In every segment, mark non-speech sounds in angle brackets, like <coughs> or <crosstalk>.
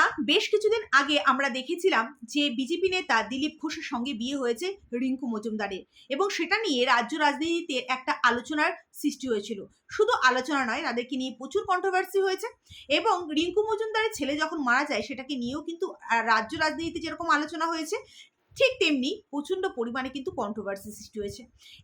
বন্ধুরা, বেশ কিছুদিন আগে আমরা দেখেছিলাম যে বিজেপি নেতা দিলীপ ঘোষের সঙ্গে বিয়ে হয়েছে রিঙ্কু মজুমদারের এবং সেটা নিয়ে রাজ্য রাজনীতিতে একটা আলোচনার সৃষ্টি হয়েছিল। শুধু আলোচনা নয়, তাদেরকে নিয়ে প্রচুর কন্ট্রোভার্সি হয়েছে এবং রিঙ্কু মজুমদারের ছেলে যখন মারা যায়, সেটাকে নিয়েও কিন্তু রাজ্য রাজনীতিতে যেরকম আলোচনা হয়েছে ঠিক তেমনি প্রচণ্ড পরিমাণে কিন্তু কন্ট্রোভার্সি সৃষ্টি হয়েছে।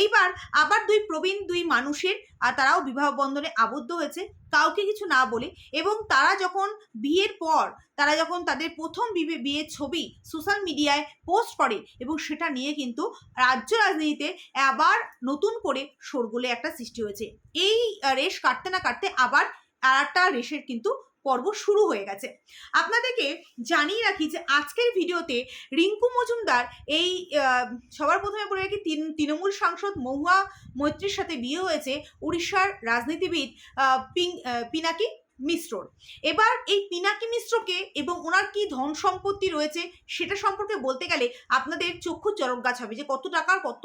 এইবার আবার দুই প্রবীণ দুই মানুষের আর তারাও বিবাহ বন্ধনে আবদ্ধ হয়েছে, কাউকে কিছু না বলে এবং তারা যখন বিয়ের পর তারা যখন তাদের প্রথম বিয়ের ছবি সোশ্যাল মিডিয়ায় পোস্ট করে এবং সেটা নিয়ে কিন্তু রাজ্য রাজনীতিতে আবার নতুন করে শোরগোলে একটা সৃষ্টি হয়েছে। এই রেশ কাটতে না কাটতে আবার আর একটা রেশের কিন্তু পর্ব শুরু হয়ে গেছে। আপনাদেরকে জানিয়ে রাখি যে আজকের ভিডিওতে রিঙ্কু মজুমদার এই সবার প্রথমে বলে রাখি তিন, তৃণমূল সাংসদ মহুয়া মৈত্রীর সাথে বিয়ে হয়েছে উড়িষ্যার রাজনীতিবিদ পিং- পিনাকি মিশ্রর। এবার এই পিনাকি মিশ্রকে এবং ওনার কি ধন সম্পত্তি রয়েছে সেটা সম্পর্কে বলতে গেলে আপনাদের চক্ষু চরক গাছ হবে যে কত টাকার কত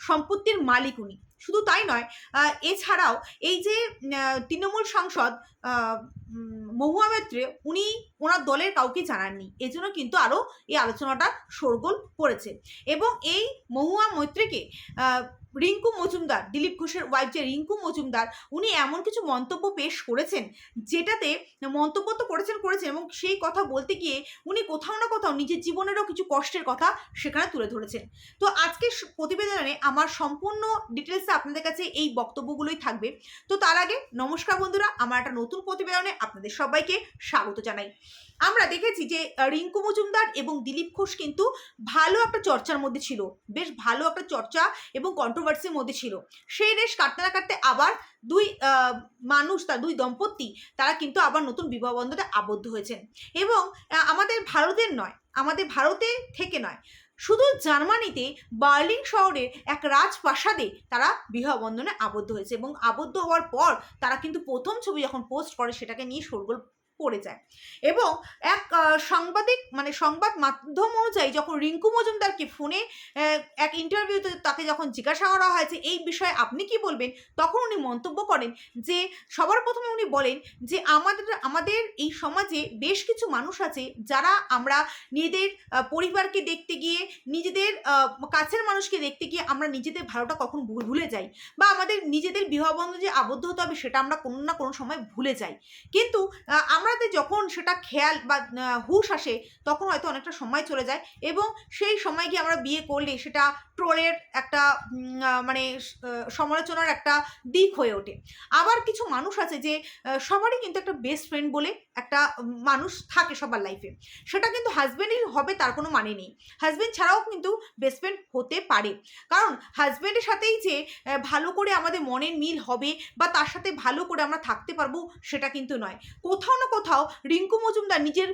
সম্পত্তির মালিক উনি। শুধু তাই নয় এছাড়াও এই যে তৃণমূল সাংসদ মহুয়া মৈত্রে উনি ওনার দলের কাউকে জানাননি। এজন্য কিন্তু আরও এই আলোচনাটা শোরগোল পড়েছে। এবং এই মহুয়া মৈত্রীকে রিঙ্কু মজুমদার, দিলীপ ঘোষের ওয়াইফ যে রিঙ্কু মজুমদার, উনি এমন কিছু মন্তব্য পেশ করেছেন, যেটাতে মন্তব্য তো করেছেন করেছেন এবং সেই কথা বলতে গিয়ে উনি কোথাও না কোথাও নিজের জীবনেরও কিছু কষ্টের কথা সেখানে তুলে ধরেছেন। তো আজকে প্রতিবেদনে আমার সম্পূর্ণ ডিটেলসে আপনাদের কাছে এই বক্তব্যগুলোই থাকবে। তো তার আগে নমস্কার বন্ধুরা, আমার একটা নতুন প্রতিবেদনে আপনাদের সবাইকে স্বাগত জানাই। আমরা দেখেছি যে রিঙ্কু মজুমদার এবং দিলীপ ঘোষ কিন্তু ভালো একটা চর্চার মধ্যে ছিল। বেশ ভালো একটা চর্চা এবং কন্ট্রোভার্সির মধ্যে ছিল। সেই রেশ কাটতে না কাটতে আবার দুই মানুষ, তার দুই দম্পতি, তারা কিন্তু আবার নতুন বিবাহ বন্ধনে আবদ্ধ হয়েছেন। এবং আমাদের ভারতের নয়, আমাদের ভারতে থেকে নয়। শুধু জার্মানিতে বার্লিন শহরের এক রাজপ্রাসাদে তারা বিবাহবন্ধনে আবদ্ধ হয়েছে এবং আবদ্ধ হওয়ার পর তারা কিন্তু প্রথম ছবি যখন পোস্ট করে সেটাকে নিয়ে শোরগোল পড়ে যায়। এবং এক সাংবাদিক মানে সংবাদ মাধ্যম অনুযায়ী যখন রিঙ্কু মজুমদারকে ফোনে এক ইন্টারভিউতে তাকে যখন জিজ্ঞাসা করা হয়েছে এই বিষয়ে আপনি কি বলবেন? তখন উনি মন্তব্য করেন যে, সবার প্রথমে উনি বলেন যে, আমাদের আমাদের এই সমাজে বেশ কিছু মানুষ আছে যারা আমরা নিজেদের পরিবারকে দেখতে গিয়ে, নিজেদের কাছের মানুষকে দেখতে গিয়ে আমরা নিজেদের ভালোটা কখন ভুল- ভুলে যাই বা আমাদের নিজেদের বিবাহবন্ধ যে আবদ্ধ হতে হবে সেটা আমরা কোনো না কোনো সময় ভুলে যাই। কিন্তু আমাদের যখন সেটা খেয়াল বা হুঁশ আসে, তখন হয়তো অনেকটা সময় চলে যায় এবং সেই সময় গিয়ে আমরা বিয়ে করলে সেটা ট্রোলের একটা মানে সমালোচনার একটা দিক হয়ে ওঠে। আবার কিছু মানুষ আছে যে সবারই কিন্তু একটা বেস্ট ফ্রেন্ড বলে একটা মানুষ থাকে সবার লাইফে সেটা কিন্তু হাজব্যান্ডই হবে তার কোনো মানে নেই। হাজব্যান্ড ছাড়াও কিন্তু বেস্ট ফ্রেন্ড হতে পারে। কারণ হাজব্যান্ডের সাথেই যে ভালো করে আমাদের মনের মিল হবে বা তার সাথে ভালো করে আমরা থাকতে পারব সেটা কিন্তু নয়। কোথাও না কোথাও রিঙ্কু মজুমদার নিজের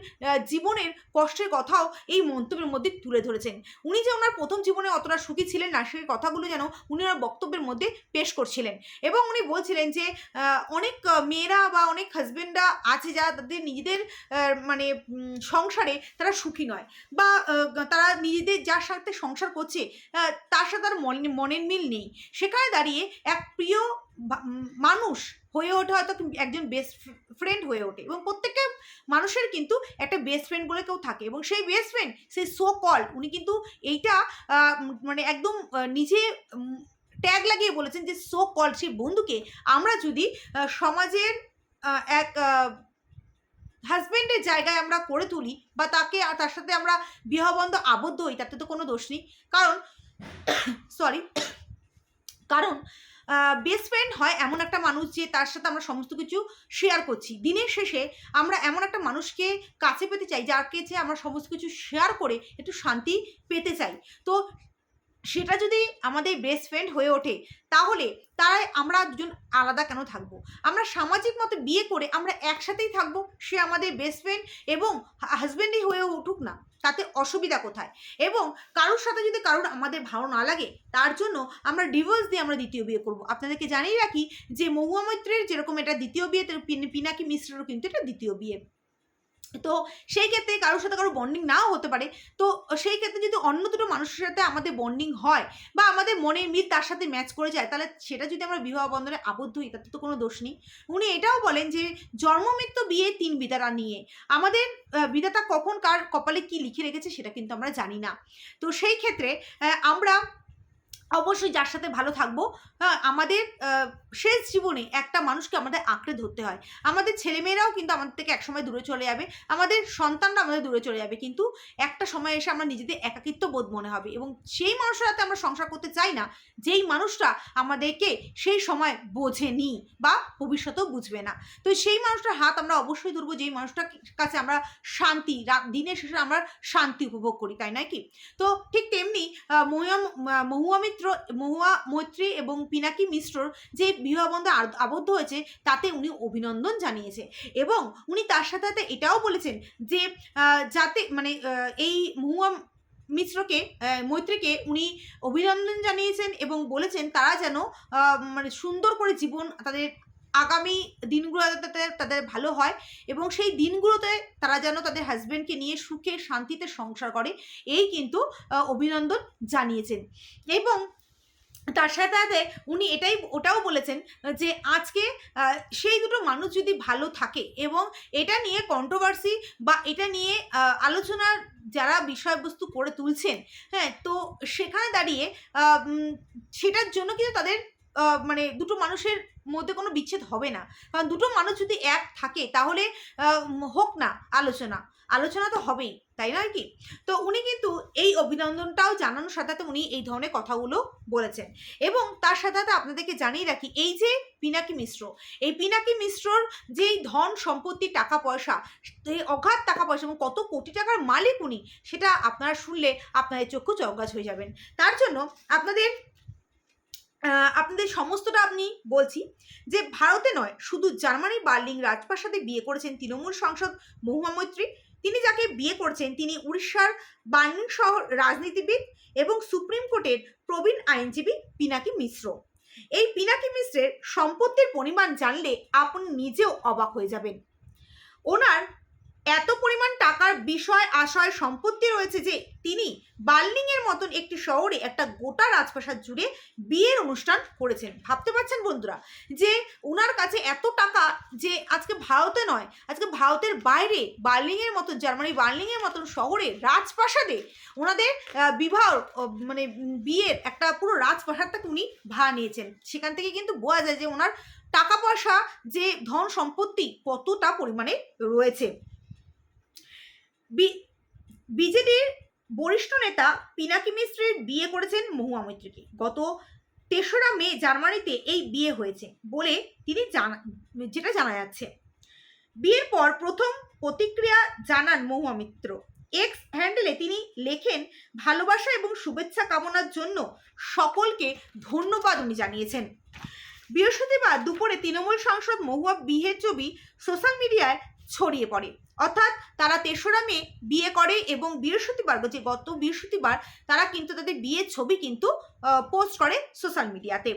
জীবনের কষ্টের কথাও এই মন্তব্যের মধ্যে তুলে ধরেছেন। উনি যে ওনার প্রথম জীবনে অতটা সুখী ছিলেন না সেই কথাগুলো যেন উনি ওনার বক্তব্যের মধ্যে পেশ করছিলেন। এবং উনি বলছিলেন যে অনেক মেয়েরা বা অনেক হাজব্যান্ডরা আছে যারা তাদের নিজেদের মানে সংসারে তারা সুখী নয় বা তারা নিজেদের যার সাথে সংসার করছে তার সাথে তার মন- মনের মিল নেই। সেখানে দাঁড়িয়ে এক প্রিয় মানুষ হয়ে ওঠে হয়তো একজন বেস্ট ফ্রেন্ড হয়ে ওঠে। এবং প্রত্যেকটা মানুষের কিন্তু একটা বেস্ট ফ্রেন্ড বলে কেউ থাকে। এবং সেই বেস্ট ফ্রেন্ড সেই সো কল উনি কিন্তু এইটা মানে একদম নিজে ট্যাগ লাগিয়ে বলেছেন যে সো কল সেই বন্ধুকে আমরা যদি সমাজের এক হাজব্যান্ডের জায়গায় আমরা করে তুলি বা তাকে আর তার সাথে আমরা বিবাহবন্ধ আবদ্ধ হই, তাতে তো কোনো দোষ নেই। কারণ <coughs> সরি কারণ বেস্ট ফ্রেন্ড হয় এমন একটা মানুষ যে তার সাথে আমরা সমস্ত কিছু শেয়ার করছি। দিনের শেষে আমরা এমন একটা মানুষকে কাছে পেতে চাই যার কাছে আমরা সমস্ত কিছু শেয়ার করে একটু শান্তি পেতে চাই। তো সেটা যদি আমাদের বেস্ট ফ্রেন্ড হয়ে ওঠে, তাহলে তারাই আমরা দুজন আলাদা কেন থাকব? আমরা সামাজিক মতো বিয়ে করে আমরা একসাথেই থাকব, সে আমাদের বেস্ট ফ্রেন্ড এবং হাজব্যান্ডই হয়ে উঠুক না, তাতে অসুবিধা কোথায়? এবং কারোর সাথে যদি কারোর আমাদের ভালো না লাগে, তার জন্য আমরা ডিভোর্স দিয়ে আমরা দ্বিতীয় বিয়ে করব। আপনাদেরকে জানিয়ে রাখি যে মহুয়া মৈত্রের যেরকম এটা দ্বিতীয় বিয়ে পিনাকি মিশ্রেরও কিন্তু এটা দ্বিতীয় বিয়ে। তো সেই ক্ষেত্রে কারোর সাথে কারও বন্ডিং নাও হতে পারে। তো সেই ক্ষেত্রে যদি অন্য দুটো মানুষের সাথে আমাদের বন্ডিং হয় বা আমাদের মনের মিল তার সাথে ম্যাচ করে যায়, তাহলে সেটা যদি আমরা বিবাহ বন্ধনে আবদ্ধ হই, তাতে তো কোনো দোষ নেই। উনি এটাও বলেন যে জন্মমৃত্যু বিয়ে তিন বিধারা নিয়ে। আমাদের বিধাতা কখন কার কপালে কি লিখে রেখেছে সেটা কিন্তু আমরা জানি না। তো সেই ক্ষেত্রে আমরা অবশ্যই যার সাথে ভালো থাকব। হ্যাঁ আমাদের শেষ জীবনে একটা মানুষকে আমাদের আঁকড়ে ধরতে হয়। আমাদের ছেলেমেয়েরাও কিন্তু আমাদের থেকে একসময় দূরে চলে যাবে। আমাদের সন্তানরা আমাদের দূরে চলে যাবে। কিন্তু একটা সময় এসে আমরা নিজেদের একাকিত্ব বোধ মনে হবে এবং সেই মানুষের সাথে আমরা সংসার করতে চাই না। যেই মানুষটা আমাদেরকে সেই সময় বোঝেনি বা ভবিষ্যতেও বুঝবে না। তো সেই মানুষটার হাত আমরা অবশ্যই ধরবো। যেই মানুষটার কাছে আমরা শান্তি দিনের শেষে আমরা শান্তি উপভোগ করি তাই নয় কি? তো ঠিক তেমনি আহ, মহুয়া আহ, মহুয়া মিত্র মহুয়া, মৈত্রী এবং পিনাকি মিশ্রর যে বিবাহবন্ধে আবদ্ধ হয়েছে, তাতে উনি অভিনন্দন জানিয়েছে। এবং উনি তার সাথে সাথে এটাও বলেছেন যে যাতে মানে এই মহুয়া মিশ্রকে মৈত্রীকে উনি অভিনন্দন জানিয়েছেন এবং বলেছেন তারা যেন মানে সুন্দর করে জীবন তাদের আগামী দিনগুলো তাদের তাদের ভালো হয় এবং সেই দিনগুলোতে তারা যেন তাদের হাজব্যান্ডকে নিয়ে সুখে শান্তিতে সংসার করে, এই কিন্তু অভিনন্দন জানিয়েছেন। এবং তার সাথে সাথে উনি এটাই, ওটাও বলেছেন যে আজকে সেই দুটো মানুষ যদি ভালো থাকে এবং এটা নিয়ে কন্ট্রোভার্সি বা এটা নিয়ে আলোচনার যারা বিষয়বস্তু করে তুলছেন হ্যাঁ তো সেখানে দাঁড়িয়ে সেটার জন্য কিন্তু তাদের মানে দুটো মানুষের মধ্যে কোনো বিচ্ছেদ হবে না। কারণ দুটো মানুষ যদি এক থাকে, তাহলে হোক না আলোচনা। আলোচনা তো হবেই, তাই নয় কি? তো উনি কিন্তু এই অভিনন্দনটাও জানানোর সাথে সাথে উনি এই ধরনের কথাগুলো বলেছেন। এবং তার সাথে সাথে আপনাদেরকে জানিয়ে রাখি, এই যে পিনাকি মিশ্র, এই পিনাকি মিশ্রর যেই ধন সম্পত্তি, টাকা পয়সা এই অগাধ টাকা পয়সা এবং কত কোটি টাকার মালিক উনি, সেটা আপনারা শুনলে আপনাদের চক্ষু চৌগাছ হয়ে যাবেন। তার জন্য আপনাদের আপনাদের সমস্তটা আপনি বলছি যে ভারতে নয়, শুধু জার্মানির বার্লিং রাজপ্রাসাদে বিয়ে করেছেন তৃণমূল সাংসদ মহুয়া মৈত্রী। তিনি যাকে বিয়ে করছেন, তিনি উড়িষ্যার বার্লিং শহর রাজনীতিবিদ এবং সুপ্রিম কোর্টের প্রবীণ আইনজীবী পিনাকি মিশ্র। এই পিনাকি মিশ্রের সম্পত্তির পরিমাণ জানলে আপনি নিজেও অবাক হয়ে যাবেন। ওনার এত পরিমাণ টাকার বিষয়, আশয়, সম্পত্তি রয়েছে যে তিনি বার্লিং এর মতন একটি শহরে একটা গোটা রাজপ্রাসাদ জুড়ে বিয়ের অনুষ্ঠান করেছেন। ভাবতে পারছেন বন্ধুরা? যে ওনার কাছে এত টাকা যে আজকে ভারতে নয়, আজকে ভারতের বাইরে বার্লিং এর মতন জার্মানি বার্লিং এর মতন শহরে, রাজপ্রাসাদে ওনাদের বিবাহ মানে বিয়ের একটা পুরো রাজপ্রাসাদটাকে উনি ভাড়া নিয়েছেন। সেখান থেকে কিন্তু বোঝা যায় যে ওনার টাকা পয়সা, যে ধন সম্পত্তি কতটা পরিমাণে রয়েছে। বি- বিজেডির বরিষ্ঠ নেতা পিনাকি মিশ্রের বিয়ে করেছেন মহুয়া মৈত্রীকে। গত তেসরা মে জার্মানিতে এই বিয়ে হয়েছে বলে তিনি জানা, যেটা জানা যাচ্ছে। বিয়ের পর প্রথম প্রতিক্রিয়া জানান মহুয়া মিত্র। এক্স হ্যান্ডেলে তিনি লেখেন, ভালোবাসা এবং শুভেচ্ছা কামনার জন্য সকলকে ধন্যবাদ উনি জানিয়েছেন। বৃহস্পতিবার দুপুরে তৃণমূল সাংসদ মহুয়া বিহের ছবি সোশ্যাল মিডিয়ায় ছড়িয়ে পড়ে। অর্থাৎ তারা তেসরা মে বিয়ে করে এবং বৃহস্পতিবার যে গত বৃহস্পতিবার তারা কিন্তু তাদের বিয়ের ছবি কিন্তু পোস্ট করে সোশ্যাল মিডিয়াতে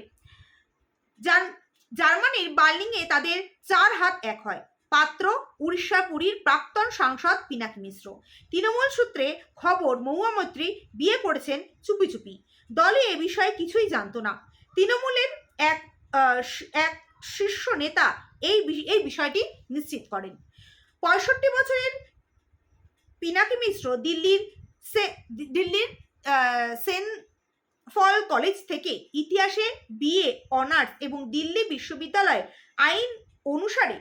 জার্মানির বার্লিংয়ে তাদের চার হাত এক হয়। পাত্র উড়িষ্যা পুরীর প্রাক্তন সাংসদ পিনাকি মিশ্র। তৃণমূল সূত্রে খবর, মহুয়া মৈত্রী বিয়ে করেছেন চুপি চুপি। দলে এ বিষয়ে কিছুই জানতো না। তৃণমূলের এক এক শীর্ষ নেতা এই এই বিষয়টি নিশ্চিত করেন। পঁয়ষট্টি বছরের পিনাকি মিশ্র দিল্লির সে দিল্লির সেন্ট ফল কলেজ থেকে ইতিহাসে বিএ, অনার্স এবং দিল্লি বিশ্ববিদ্যালয় আইন অনুসারে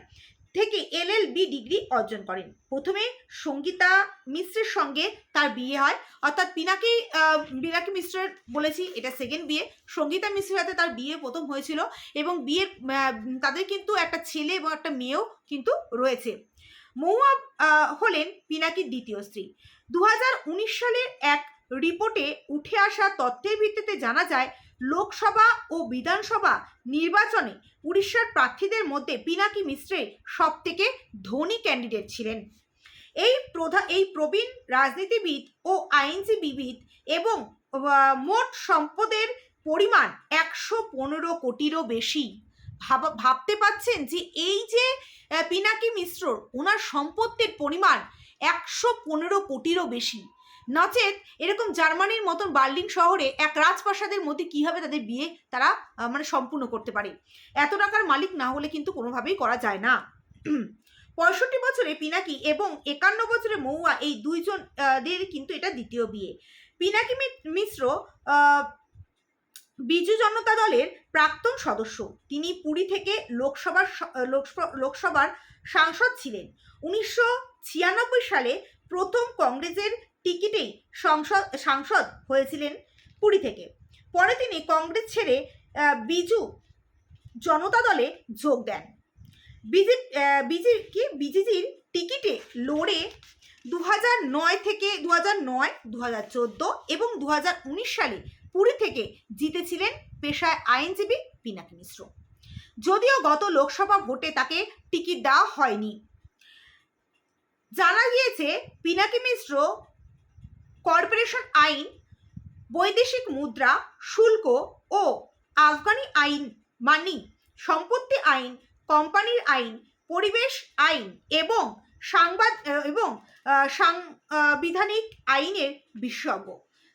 থেকে এলএলবি ডিগ্রি অর্জন করেন। প্রথমে সঙ্গীতা মিশ্রের সঙ্গে তার বিয়ে হয়। অর্থাৎ পিনাকি পিনাকি মিশ্রের বলেছি, এটা সেকেন্ড বিয়ে। সঙ্গীতা মিশ্রের সাথে তার বিয়ে প্রথম হয়েছিল এবং বিয়ের তাদের কিন্তু একটা ছেলে এবং একটা মেয়েও কিন্তু রয়েছে। আহ, হলেন পিনাকির দ্বিতীয় স্ত্রী। দু হাজার উনিশ সালের এক রিপোর্টে উঠে আসা তথ্যের ভিত্তিতে জানা যায় লোকসভা ও বিধানসভা নির্বাচনে উড়িষ্যার প্রার্থীদের মধ্যে পিনাকি মিশ্রে সব থেকে ধনী ক্যান্ডিডেট ছিলেন। এই প্রধা এই প্রবীণ রাজনীতিবিদ ও আইনজীবীবিদ এবং মোট সম্পদের পরিমাণ একশো পনেরো কোটিরও বেশি। ভাবা, ভাবতে পাচ্ছেন যে এই যে পিনাকি মিশ্র ওনার সম্পত্তির পরিমাণ একশো পনেরো কোটিরও বেশি। নচেত এরকম জার্মানির মতন বার্লিন শহরে এক রাজপ্রাসাদের মধ্যে কীভাবে তাদের বিয়ে তারা মানে সম্পূর্ণ করতে পারে? এত টাকার মালিক না হলে কিন্তু কোনোভাবেই করা যায় না। পঁয়ষট্টি বছরে পিনাকি এবং একান্ন বছরে মৌয়া এই দুইজন দের কিন্তু এটা দ্বিতীয় বিয়ে। পিনাকি মিশ্র বিজু জনতা দলের প্রাক্তন সদস্য। তিনি পুরী থেকে লোকসভার লোকসভার সাংসদ ছিলেন। উনিশশো ছিয়ানব্বই সালে প্রথম কংগ্রেসের টিকিটেই সংসদ সাংসদ হয়েছিলেন পুরী থেকে। পরে তিনি কংগ্রেস ছেড়ে বিজু জনতা দলে যোগ দেন। বিজে বিজি কি? বিজেপির টিকিটে লড়ে দু নয় থেকে দু নয় দু এবং দু হাজার উনিশ সালে পুরী থেকে জিতেছিলেন পেশায় আইনজীবী পিনাকি মিশ্র। যদিও গত লোকসভা ভোটে তাকে টিকিট দেওয়া হয়নি। জানা গিয়েছে পিনাকি মিশ্র কর্পোরেশন আইন, বৈদেশিক মুদ্রা, শুল্ক ও আফগানি আইন, মানি, সম্পত্তি আইন, কোম্পানির আইন, পরিবেশ আইন এবং সাংবাদ এবং সাংবিধানিক আইনের বিশেষজ্ঞ।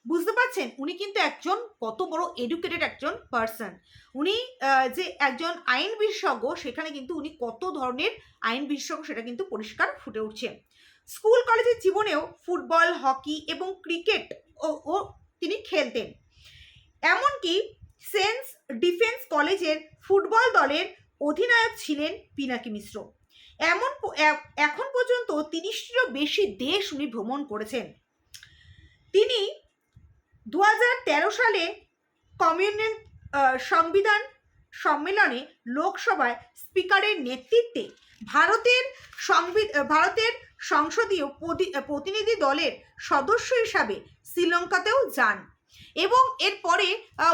বুঝতে পারছেন? উনি কিন্তু একজন কত বড় এডুকেটেড একজন পার্সন উনি যে একজন আইন বিশেষজ্ঞ, সেখানে কিন্তু উনি কত ধরনের আইন বিশেষজ্ঞ সেটা কিন্তু পরিষ্কার ফুটে উঠছে। স্কুল, কলেজের জীবনেও ফুটবল, হকি এবং ক্রিকেট ও তিনি খেলতেন। এমনকি সেন্স ডিফেন্স কলেজের ফুটবল দলের অধিনায়ক ছিলেন পিনাকি মিশ্র। এমন এখন পর্যন্ত তিরিশটিরও বেশি দেশ উনি ভ্রমণ করেছেন। তিনি দু হাজার তেরো সালে কমিউনিয়ন সংবিধান সম্মেলনে লোকসভায় স্পিকারের নেতৃত্বে ভারতের সংবিধ ভারতের সংসদীয় প্রতিনিধি দলের সদস্য হিসাবে শ্রীলঙ্কাতেও যান। এবং এরপরে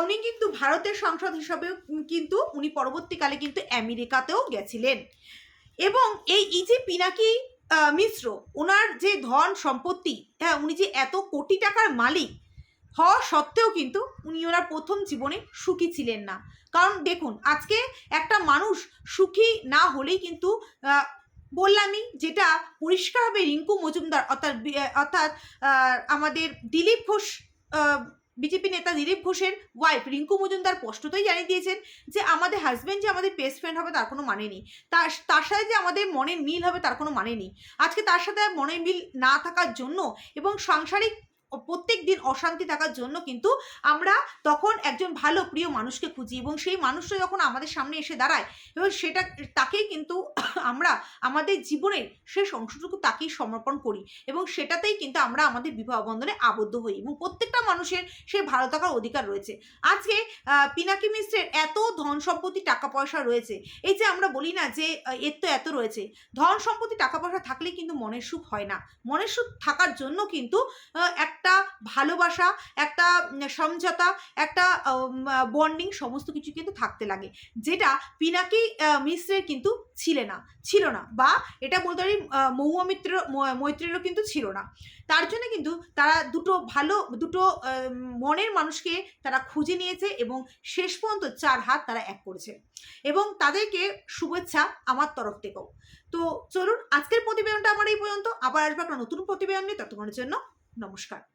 উনি কিন্তু ভারতের সংসদ হিসাবেও কিন্তু উনি পরবর্তীকালে কিন্তু আমেরিকাতেও গেছিলেন। এবং এই এই যে পিনাকি মিশ্র, ওনার যে ধন সম্পত্তি হ্যাঁ উনি যে এত কোটি টাকার মালিক হওয়া সত্ত্বেও কিন্তু উনি ওনার প্রথম জীবনে সুখী ছিলেন না। কারণ দেখুন, আজকে একটা মানুষ সুখী না হলেই কিন্তু বললামই যেটা পরিষ্কারভাবে রিঙ্কু মজুমদার অর্থাৎ অর্থাৎ আমাদের দিলীপ ঘোষ বিজেপি নেতা দিলীপ ঘোষের ওয়াইফ রিঙ্কু মজুমদার স্পষ্টতই জানিয়ে দিয়েছেন যে আমাদের হাজব্যান্ড যে আমাদের বেস্ট ফ্রেন্ড হবে তার কোনো মানে নেই। তার তার সাথে যে আমাদের মনের মিল হবে তার কোনো মানে নেই। আজকে তার সাথে মনের মিল না থাকার জন্য এবং সাংসারিক প্রত্যেক দিন অশান্তি থাকার জন্য কিন্তু আমরা তখন একজন ভালো প্রিয় মানুষকে খুঁজি এবং সেই মানুষটা যখন আমাদের সামনে এসে দাঁড়ায় এবং সেটা তাকেই কিন্তু <coughs> আমরা আমাদের জীবনের শেষ অংশটুকু তাকেই সমর্পণ করি এবং সেটাতেই কিন্তু আমরা আমাদের বিবাহ বন্ধনে আবদ্ধ হই এবং প্রত্যেকটা মানুষের সে ভালো থাকার অধিকার রয়েছে। আজকে পিনাকি মিশ্রের এত ধন সম্পত্তি টাকা পয়সা রয়েছে এই যে আমরা বলি না যে এর তো এত রয়েছে ধন সম্পত্তি টাকা পয়সা থাকলে কিন্তু মনের সুখ হয় না। মনের সুখ থাকার জন্য কিন্তু আহ, একটা ভালোবাসা একটা সমঝোতা একটা বন্ডিং সমস্ত কিছু কিন্তু থাকতে লাগে। যেটা পিনাকি মিশ্রের কিন্তু ছিল না ছিল না বা এটা বলতে পারি আহ, মহুয়া মিত্র ম- মৈত্রেরও কিন্তু ছিল না। তার জন্য কিন্তু তারা দুটো ভালো দুটো মনের মানুষকে তারা খুঁজে নিয়েছে এবং শেষ পর্যন্ত চার হাত তারা এক করেছে। এবং তাদেরকে শুভেচ্ছা আমার তরফ থেকেও। তো চলুন আজকের প্রতিবেদনটা আমার এই পর্যন্ত। আবার আসবে একটা নতুন প্রতিবেদন নিয়ে। ততক্ষণের জন্য নমস্কার।